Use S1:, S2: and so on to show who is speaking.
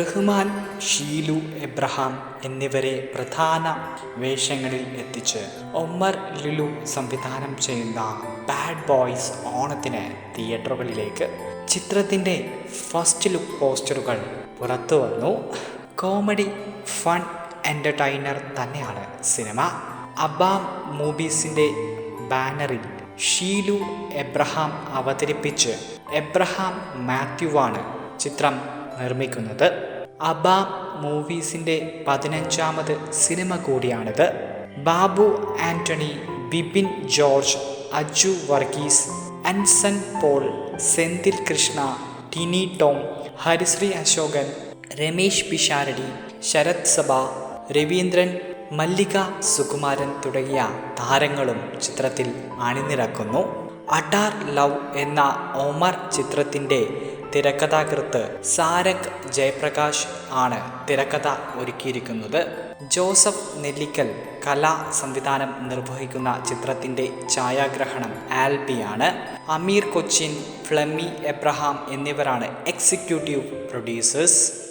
S1: Rahman Sheelu Abraham എന്നിവരെ പ്രധാന വേഷങ്ങളിൽ എത്തിച്ച് ഒമർ ലുലു സംവിധാനം ചെയ്യുന്ന ബാഡ് ബോയ്സ് ഓണത്തിന് തിയേറ്ററുകളിലേക്ക് ചിത്രത്തിന്റെ ഫസ്റ്റ് ലുക്ക് പോസ്റ്ററുകൾ പുറത്തു വന്നു. കോമഡി ഫൺ എന്റർടൈനർ തന്നെയാണ് സിനിമ. അബാം മൂവീസിന്റെ ബാനറിൽ ഷീലു എബ്രഹാം അവതരിപ്പിച്ച് എബ്രഹാം മാത്യുവാണ് ചിത്രം നിർമ്മിക്കുന്നത്. അബാം മൂവീസിന്റെ പതിനഞ്ചാമത് സിനിമ കൂടിയാണിത്. ബാബു ആന്റണി ബിപിൻ ജോർജ് അജു വർഗീസ് അൻസൺ പോൾ സെന്തിൽ കൃഷ്ണ ടിനി ടോം ഹരിശ്രീ അശോകൻ രമേശ് പിഷാരടി ശരത് സഭ രവീന്ദ്രൻ മല്ലിക സുകുമാരൻ തുടങ്ങിയ താരങ്ങളും ചിത്രത്തിൽ അണിനിരക്കുന്നു. അഡാർ ലവ് എന്ന ഒമർ ചിത്രത്തിന്റെ തിരക്കഥാകൃത്ത് സാരക് ജയപ്രകാശ് ആണ് തിരക്കഥ ഒരുക്കിയിരിക്കുന്നത്. ജോസഫ് നെല്ലിക്കൽ കലാ സംവിധാനം നിർവഹിക്കുന്ന ചിത്രത്തിന്റെ ഛായാഗ്രഹണം ആൽബിയാണ്. അമീർ കൊച്ചിൻ ഫ്ലമ്മി എബ്രഹാം എന്നിവരാണ് എക്സിക്യൂട്ടീവ് പ്രൊഡ്യൂസേഴ്സ്.